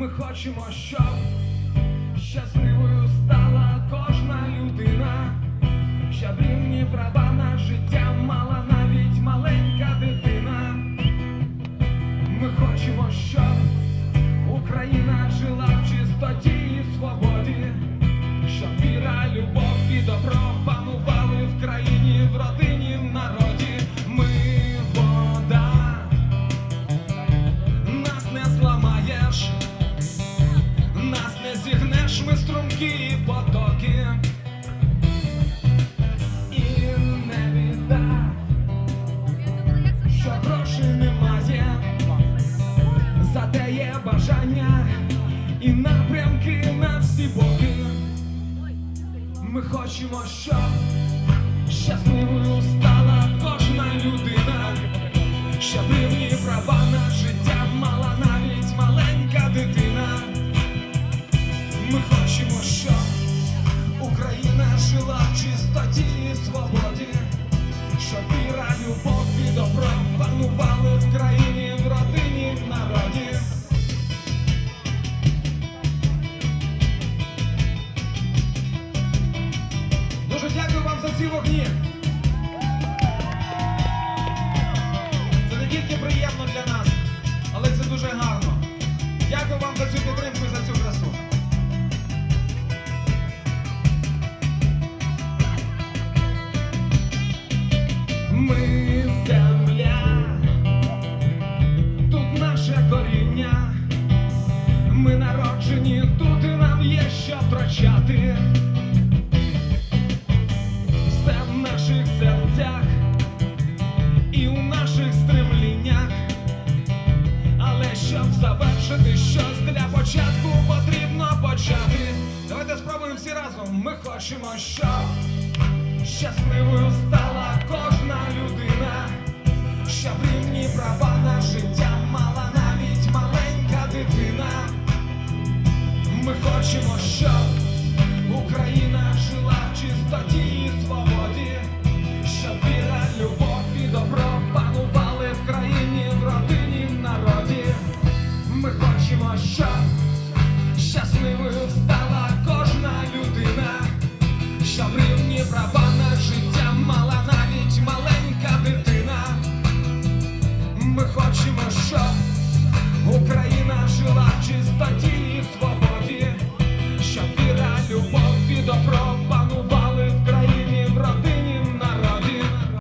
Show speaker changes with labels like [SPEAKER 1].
[SPEAKER 1] Ми хочемо, щоб щасливою стала кожна людина, щоб рівні права на життя мала навіть маленька дитина. Ми хочемо, щоб ми струмки потоки. І не біда, що грошей немає. Зате є бажання і напрямки на всі боки. Ми хочемо, щоб щасливою стала свободі, щоб віра, любов і добро панували в країні, в родині, в народі. Дуже дякую вам за ці вогні. Це не тільки приємно для нас, але це дуже гарно. Дякую вам за цю підтримку кричати, все в наших серцях і у наших стремліннях, але щоб завершити щось для початку потрібно почати. Давайте спробуємо всі разом. Ми хочемо, щоб щасливою стала кожна людина, щоб рівні права на життя мала навіть маленька дитина. Ми хочемо, щоб